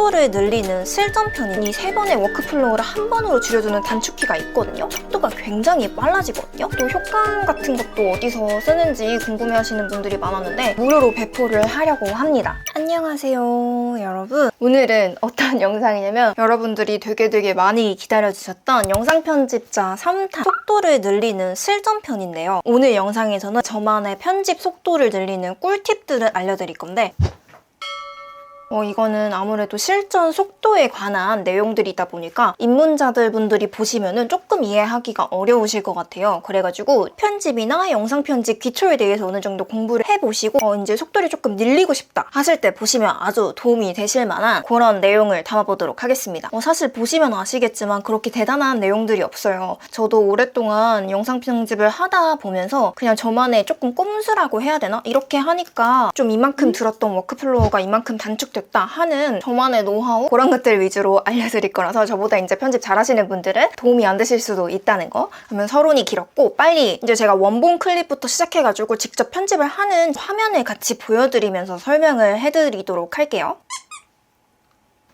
속도를 늘리는 슬점편인 이 세 번의 워크플로우를 한 번으로 줄여주는 단축키가 있거든요. 속도가 굉장히 빨라지거든요. 또 효과음 같은 것도 어디서 쓰는지 궁금해하시는 분들이 많았는데 무료로 배포를 하려고 합니다. 안녕하세요, 여러분. 오늘은 어떤 영상이냐면 여러분들이 되게 되게 많이 기다려주셨던 영상 편집자 3탄 속도를 늘리는 실전편인데요. 오늘 영상에서는 저만의 편집 속도를 늘리는 꿀팁들을 알려드릴 건데 어, 이거는 아무래도 실전 속도에 관한 내용들이다 보니까 입문자들 분들이 보시면은 조금 이해하기가 어려우실 것 같아요. 그래가지고 편집이나 영상 편집 기초에 대해서 어느 정도 공부를 해보시고 어, 이제 속도를 조금 늘리고 싶다 하실 때 보시면 아주 도움이 되실 만한 그런 내용을 담아보도록 하겠습니다. 어, 사실 보시면 아시겠지만 그렇게 대단한 내용들이 없어요. 저도 오랫동안 영상 편집을 하다 보면서 그냥 저만의 조금 꼼수라고 해야 되나? 이렇게 하니까 좀 이만큼 들었던 워크플로우가 이만큼 단축 됐다 하는 저만의 노하우 그런 것들 위주로 알려드릴 거라서 저보다 이제 편집 잘하시는 분들은 도움이 안 되실 수도 있다는 거 그러면 서론이 길었고 빨리 이제 제가 원본 클립부터 시작해가지고 직접 편집을 하는 화면을 같이 보여드리면서 설명을 해드리도록 할게요.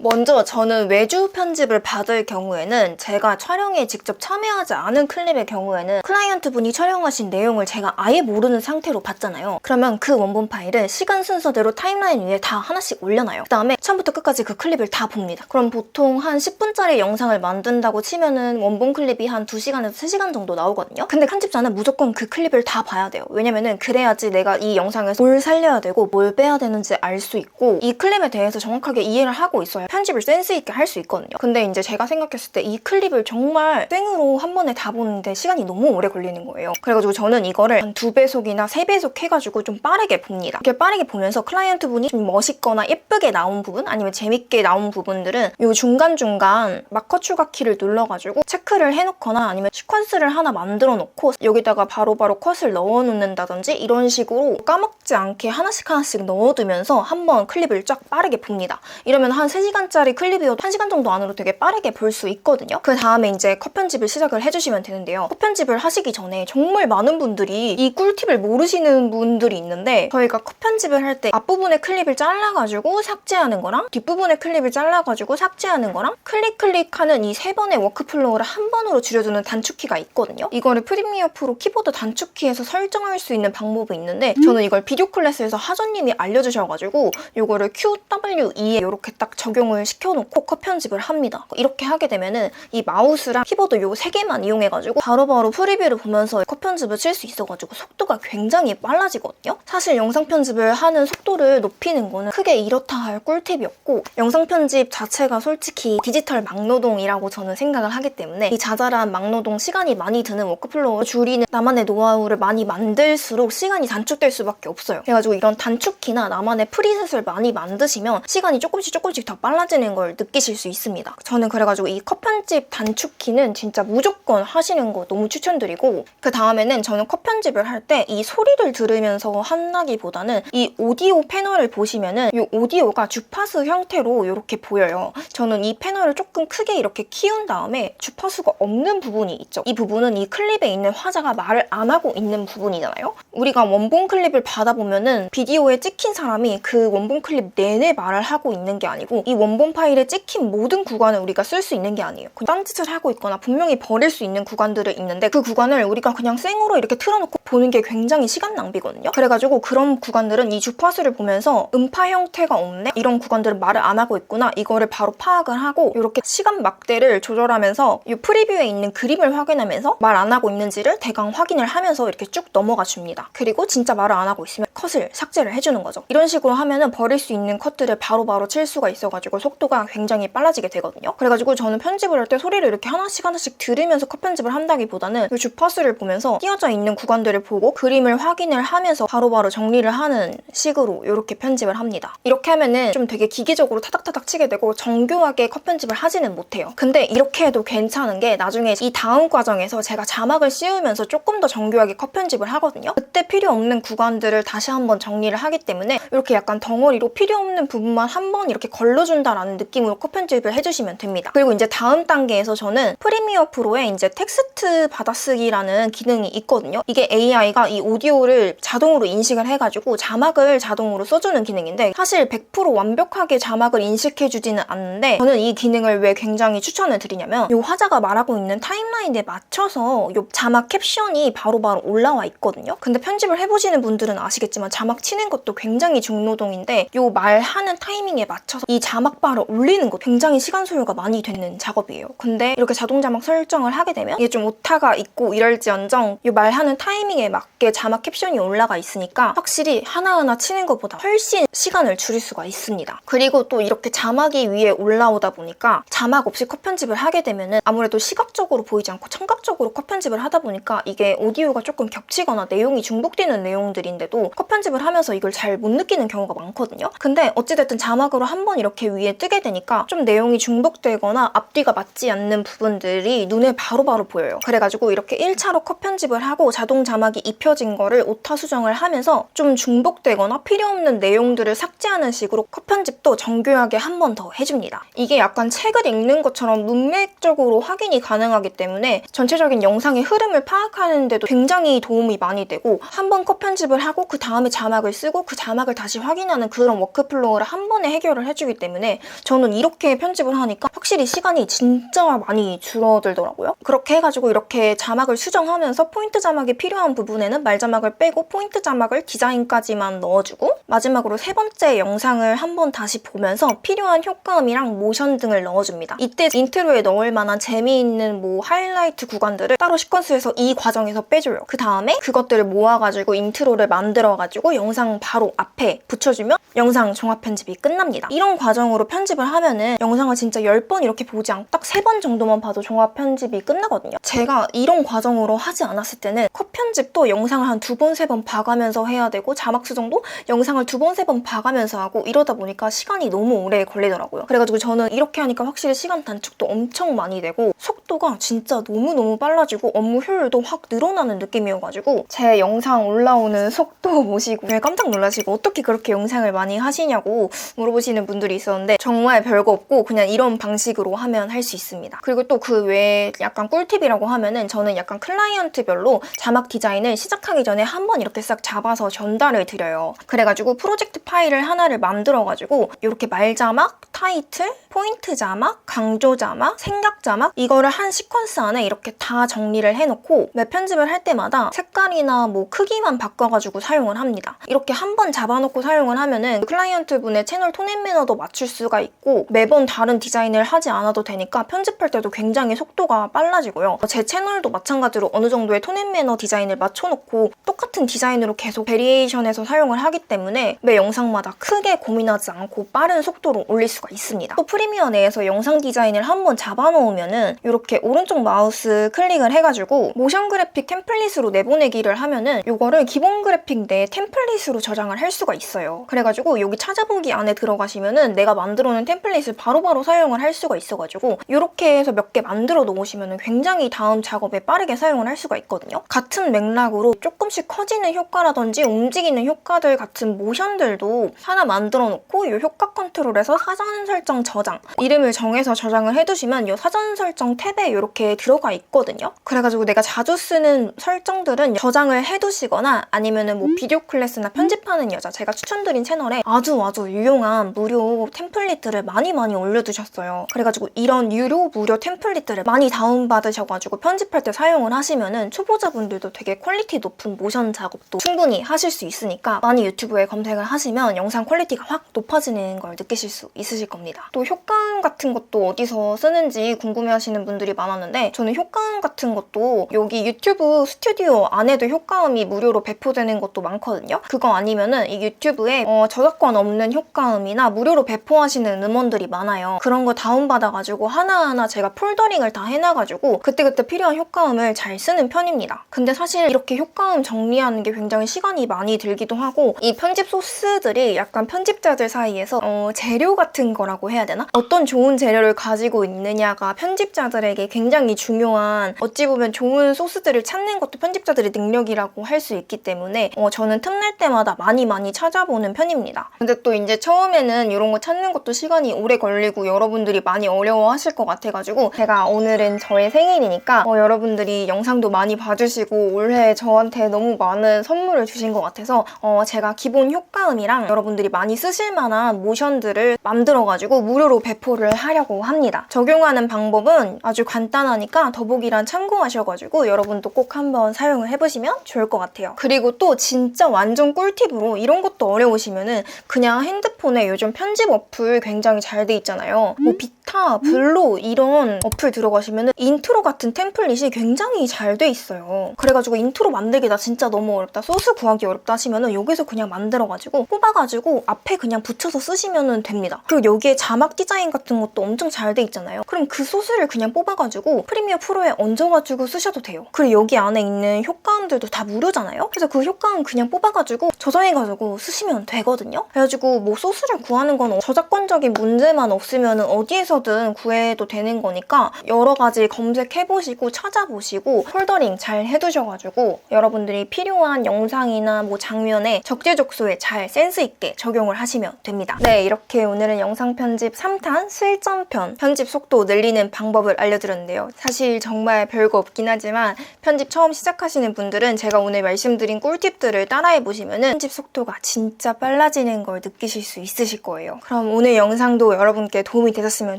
먼저 저는 외주 편집을 받을 경우에는 제가 촬영에 직접 참여하지 않은 클립의 경우에는 클라이언트 분이 촬영하신 내용을 제가 아예 모르는 상태로 봤잖아요. 그러면 그 원본 파일을 시간 순서대로 타임라인 위에 다 하나씩 올려놔요. 그 다음에 처음부터 끝까지 그 클립을 다 봅니다. 그럼 보통 한 10분짜리 영상을 만든다고 치면은 원본 클립이 한 2시간에서 3시간 정도 나오거든요. 근데 편집자는 무조건 그 클립을 다 봐야 돼요. 왜냐면은 그래야지 내가 이 영상에서 뭘 살려야 되고 뭘 빼야 되는지 알 수 있고 이 클립에 대해서 정확하게 이해를 하고 있어야 편집을 센스 있게 할 수 있거든요. 근데 이제 제가 생각했을 때 이 클립을 정말 생으로 한 번에 다 보는데 시간이 너무 오래 걸리는 거예요. 그래가지고 저는 이거를 한 두 배속이나 세 배속 해가지고 좀 빠르게 봅니다. 이렇게 빠르게 보면서 클라이언트 분이 좀 멋있거나 예쁘게 나온 부분 아니면 재밌게 나온 부분들은 요 중간중간 마커 추가 키를 눌러가지고 체크를 해놓거나 아니면 시퀀스를 하나 만들어 놓고 여기다가 바로바로 컷을 넣어 놓는다든지 이런 식으로 까먹지 않게 하나씩 하나씩 넣어두면서 한번 클립을 쫙 빠르게 봅니다. 이러면 한 3시간 짜리 클립이어도 1시간 정도 안으로 되게 빠르게 볼 수 있거든요. 그 다음에 이제 컷 편집을 시작을 해주시면 되는데요. 컷 편집을 하시기 전에 정말 많은 분들이 이 꿀팁을 모르시는 분들이 있는데 저희가 컷 편집을 할 때 앞부분의 클립을 잘라가지고 삭제하는 거랑 뒷부분의 클립을 잘라가지고 삭제하는 거랑 클릭 클릭하는 이 세 번의 워크플로우를 한 번으로 줄여주는 단축키가 있거든요. 이거를 프리미어 프로 키보드 단축키에서 설정할 수 있는 방법이 있는데 저는 이걸 비디오 클래스에서 하전님이 알려주셔가지고 이거를 QWE에 이렇게 딱 적용 을 시켜놓고 컷 편집을 합니다. 이렇게 하게 되면은 이 마우스랑 키보드 요 세 개만 이용해가지고 바로바로 프리뷰를 보면서 컷 편집을 칠 수 있어가지고 속도가 굉장히 빨라지거든요. 사실 영상 편집을 하는 속도를 높이는 거는 크게 이렇다 할 꿀팁이었고 영상 편집 자체가 솔직히 디지털 막노동이라고 저는 생각을 하기 때문에 이 자잘한 막노동 시간이 많이 드는 워크플로우 줄이는 나만의 노하우를 많이 만들수록 시간이 단축될 수밖에 없어요. 그래가지고 이런 단축키나 나만의 프리셋을 많이 만드시면 시간이 조금씩 조금씩 더 빨라 지는 걸 느끼실 수 있습니다. 저는 그래가지고 이 컷 편집 단축키는 진짜 무조건 하시는 거 너무 추천드리고 그 다음에는 저는 컷 편집을 할 때 이 소리를 들으면서 한다기보다는 이 오디오 패널을 보시면은 이 오디오가 주파수 형태로 이렇게 보여요. 저는 이 패널을 조금 크게 이렇게 키운 다음에 주파수가 없는 부분이 있죠. 이 부분은 이 클립에 있는 화자가 말을 안 하고 있는 부분이잖아요. 우리가 원본 클립을 받아보면은 비디오에 찍힌 사람이 그 원본 클립 내내 말을 하고 있는 게 아니고 이 원본 파일에 찍힌 모든 구간을 우리가 쓸 수 있는 게 아니에요. 그 딴짓을 하고 있거나 분명히 버릴 수 있는 구간들이 있는데 그 구간을 우리가 그냥 생으로 이렇게 틀어놓고 보는 게 굉장히 시간 낭비거든요. 그래가지고 그런 구간들은 이 주파수를 보면서 음파 형태가 없네? 이런 구간들은 말을 안 하고 있구나. 이거를 바로 파악을 하고 이렇게 시간 막대를 조절하면서 이 프리뷰에 있는 그림을 확인하면서 말 안 하고 있는지를 대강 확인을 하면서 이렇게 쭉 넘어가 줍니다. 그리고 진짜 말을 안 하고 있으면 컷을 삭제를 해주는 거죠. 이런 식으로 하면은 버릴 수 있는 컷들을 바로바로 칠 수가 있어가지고 속도가 굉장히 빨라지게 되거든요. 그래가지고 저는 편집을 할 때 소리를 이렇게 하나씩 하나씩 들으면서 컷 편집을 한다기보다는 그 주파수를 보면서 끼어져 있는 구간들을 보고 그림을 확인을 하면서 바로 바로 정리를 하는 식으로 이렇게 편집을 합니다. 이렇게 하면은 좀 되게 기계적으로 타닥타닥 치게 되고 정교하게 컷 편집을 하지는 못해요. 근데 이렇게 해도 괜찮은 게 나중에 이 다음 과정에서 제가 자막을 씌우면서 조금 더 정교하게 컷 편집을 하거든요. 그때 필요 없는 구간들을 다시 한번 정리를 하기 때문에 이렇게 약간 덩어리로 필요 없는 부분만 한 번 이렇게 걸러 준다라는 느낌으로 컷 편집을 해주시면 됩니다. 그리고 이제 다음 단계에서 저는 프리미어 프로에 이제 텍스트 받아쓰기라는 기능이 있거든요. 이게 AI가 이 오디오를 자동으로 인식을 해가지고 자막을 자동으로 써주는 기능인데 사실 100% 완벽하게 자막을 인식해주지는 않는데 저는 이 기능을 왜 굉장히 추천을 드리냐면 이 화자가 말하고 있는 타임라인에 맞춰서 이 자막 캡션이 바로바로 올라와 있거든요. 근데 편집을 해보시는 분들은 아시겠지만 자막 치는 것도 굉장히 중노동인데 이 말하는 타이밍에 맞춰서 이 자막 바를 올리는 거 굉장히 시간 소요가 많이 되는 작업이에요. 근데 이렇게 자동 자막 설정을 하게 되면 이게 좀 오타가 있고 이럴지언정 이 말하는 타이밍에 맞게 자막 캡션이 올라가 있으니까 확실히 하나하나 치는 것보다 훨씬 시간을 줄일 수가 있습니다. 그리고 또 이렇게 자막이 위에 올라오다 보니까 자막 없이 컷 편집을 하게 되면은 아무래도 시각적으로 보이지 않고 청각적으로 컷 편집을 하다 보니까 이게 오디오가 조금 겹치거나 내용이 중복되는 내용들인데도 컷 편집을 하면서 이걸 잘 못 느끼는 경우가 많거든요. 근데 어찌됐든 자막으로 한 번 이렇게 위에 뜨게 되니까 좀 내용이 중복되거나 앞뒤가 맞지 않는 부분들이 눈에 바로 바로 보여요. 그래가지고 이렇게 1차로 컷 편집을 하고 자동 자막이 입혀진 거를 오타 수정을 하면서 좀 중복되거나 필요 없는 내용들을 삭제하는 식으로 컷 편집도 정교하게 한 번 더 해줍니다. 이게 약간 책을 읽는 것처럼 문맥적으로 확인이 가능하기 때문에 전체적인 영상의 흐름을 파악하는데도 굉장히 도움이 많이 되고 한 번 컷 편집을 하고 그 다음에 자막을 쓰고 그 자막을 다시 확인하는 그런 워크플로우를 한 번에 해결을 해주기 때문에 저는 이렇게 편집을 하니까 확실히 시간이 진짜 많이 줄어들더라고요. 그렇게 해가지고 이렇게 자막을 수정하면서 포인트 자막이 필요한 부분에는 말 자막을 빼고 포인트 자막을 디자인까지만 넣어주고 마지막으로 세 번째 영상을 한번 다시 보면서 필요한 효과음이랑 모션 등을 넣어줍니다. 이때 인트로에 넣을 만한 재미있는 뭐 하이라이트 구간들을 따로 시퀀스에서 이 과정에서 빼줘요. 그 다음에 그것들을 모아가지고 인트로를 만들어가지고 영상 바로 앞에 붙여주면 영상 종합 편집이 끝납니다. 이런 과정으로 편집을 하면은 영상을 진짜 10번 이렇게 보지 않고 딱 3번 정도만 봐도 종합 편집이 끝나거든요. 제가 이런 과정으로 하지 않았을 때는 컷 편집도 영상을 한 두 번, 세 번 봐가면서 해야 되고 자막 수정도 영상을 두 번, 세 번 봐가면서 하고 이러다 보니까 시간이 너무 오래 걸리더라고요. 그래가지고 저는 이렇게 하니까 확실히 시간 단축도 엄청 많이 되고 속도가 진짜 너무너무 빨라지고 업무 효율도 확 늘어나는 느낌이어가지고 제 영상 올라오는 속도 보시고 왜 깜짝 놀라시고 어떻게 그렇게 영상을 많이 하시냐고 물어보시는 분들이 있었는데 정말 별거 없고 그냥 이런 방식으로 하면 할 수 있습니다. 그리고 또 그 외에 약간 꿀팁이라고 하면은 저는 약간 클라이언트별로 자막 디자인을 시작하기 전에 한번 이렇게 싹 잡아서 전달을 드려요. 그래가지고 프로젝트 파일을 하나를 만들어가지고 이렇게 말 자막, 타이틀, 포인트 자막, 강조 자막, 생각 자막 이거를 한 시퀀스 안에 이렇게 다 정리를 해놓고 매 편집을 할 때마다 색깔이나 뭐 크기만 바꿔가지고 사용을 합니다. 이렇게 한 번 잡아놓고 사용을 하면은 클라이언트 분의 채널 톤앤 매너도 맞출 수가 있고 매번 다른 디자인을 하지 않아도 되니까 편집할 때도 굉장히 속도가 빨라지고요. 제 채널도 마찬가지로 어느 정도의 톤앤 매너 디자인을 맞춰놓고 똑같은 디자인으로 계속 베리에이션해서 사용을 하기 때문에 매 영상마다 크게 고민하지 않고 빠른 속도로 올릴 수가 있습니다. 또 프리미어 내에서 영상 디자인을 한번 잡아놓으면은 이렇게 오른쪽 마우스 클릭을 해가지고 모션 그래픽 템플릿으로 내보내기를 하면은 이거를 기본 그래픽 내 템플릿으로 저장을 할 수가 있어요. 그래가지고 여기 찾아보기 안에 들어가시면은 내가 만들어 놓은 템플릿을 바로바로 사용을 할 수가 있어가지고 이렇게 해서 몇 개 만들어 놓으시면은 굉장히 다음 작업에 빠르게 사용을 할 수가 있거든요. 같은 맥락으로 조금씩 커지는 효과라든지 움직이는 효과들 같은 모션들도 하나 만들어 놓고 이 효과 컨트롤에서 사전 설정 저장 이름을 정해서 저장을 해두시면 이 사전 설정 탭에 이렇게 들어가 있거든요. 그래가지고 내가 자주 쓰는 설정들은 저장을 해두시거나 아니면은 뭐 비디오 클래스나 편집하는 여자 제가 추천드린 채널에 아주 아주 유용한 무료 템 플릿들을 많이 많이 올려두셨어요. 그래가지고 이런 유료 무료 템플릿들을 많이 다운받으셔가지고 편집할 때 사용을 하시면은 초보자분들도 되게 퀄리티 높은 모션 작업도 충분히 하실 수 있으니까 많이 유튜브에 검색을 하시면 영상 퀄리티가 확 높아지는 걸 느끼실 수 있으실 겁니다. 또 효과음 같은 것도 어디서 쓰는지 궁금해하시는 분들이 많았는데 저는 효과음 같은 것도 여기 유튜브 스튜디오 안에도 효과음이 무료로 배포되는 것도 많거든요. 그거 아니면은 이 유튜브에 어, 저작권 없는 효과음이나 무료로 배포 하시는 음원들이 많아요. 그런 거 다운받아가지고 하나하나 제가 폴더링을 다 해놔가지고 그때그때 필요한 효과음을 잘 쓰는 편입니다. 근데 사실 이렇게 효과음 정리하는 게 굉장히 시간이 많이 들기도 하고 이 편집 소스들이 약간 편집자들 사이에서 어, 재료 같은 거라고 해야 되나? 어떤 좋은 재료를 가지고 있느냐가 편집자들에게 굉장히 중요한 어찌 보면 좋은 소스들을 찾는 것도 편집자들의 능력이라고 할 수 있기 때문에 어, 저는 틈날 때마다 많이 많이 찾아보는 편입니다. 근데 또 이제 처음에는 이런 거 찾는 것도 시간이 오래 걸리고 여러분들이 많이 어려워하실 것 같아가지고 제가 오늘은 저의 생일이니까 어, 여러분들이 영상도 많이 봐주시고 올해 저한테 너무 많은 선물을 주신 것 같아서 어, 제가 기본 효과음이랑 여러분들이 많이 쓰실 만한 모션들을 만들어가지고 무료로 배포를 하려고 합니다. 적용하는 방법은 아주 간단하니까 더보기란 참고하셔가지고 여러분도 꼭 한번 사용을 해보시면 좋을 것 같아요. 그리고 또 진짜 완전 꿀팁으로 이런 것도 어려우시면은 그냥 핸드폰에 요즘 편집 어플 굉장히 잘 돼 있잖아요. 뭐 비타, 블로 이런 어플 들어가시면은 인트로 같은 템플릿이 굉장히 잘 돼 있어요. 그래가지고 인트로 만들기 나 진짜 너무 어렵다. 소스 구하기 어렵다 하시면은 여기서 그냥 만들어가지고 뽑아가지고 앞에 그냥 붙여서 쓰시면은 됩니다. 그리고 여기에 자막 디자인 같은 것도 엄청 잘 돼 있잖아요. 그럼 그 소스를 그냥 뽑아가지고 프리미어 프로에 얹어가지고 쓰셔도 돼요. 그리고 여기 안에 있는 효과음들도 다 무료잖아요. 그래서 그 효과음 그냥 뽑아가지고 저장해가지고 쓰시면 되거든요. 그래가지고 뭐 소스를 구하는 건 저작 권적인 문제만 없으면 어디에서든 구해도 되는 거니까 여러 가지 검색해보시고 찾아보시고 폴더링 잘 해두셔가지고 여러분들이 필요한 영상이나 뭐 장면에 적재적소에 잘 센스 있게 적용을 하시면 됩니다. 네, 이렇게 오늘은 영상 편집 3탄 실전편 편집 속도 늘리는 방법을 알려드렸는데요. 사실 정말 별거 없긴 하지만 편집 처음 시작하시는 분들은 제가 오늘 말씀드린 꿀팁들을 따라해보시면 편집 속도가 진짜 빨라지는 걸 느끼실 수 있으실 거예요. 그럼 오늘 영상도 여러분께 도움이 되셨으면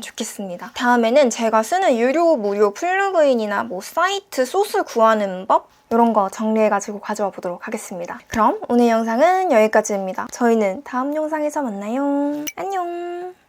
좋겠습니다. 다음에는 제가 쓰는 유료, 무료 플러그인이나 뭐 사이트 소스 구하는 법 이런 거 정리해가지고 가져와 보도록 하겠습니다. 그럼 오늘 영상은 여기까지입니다. 저희는 다음 영상에서 만나요. 안녕!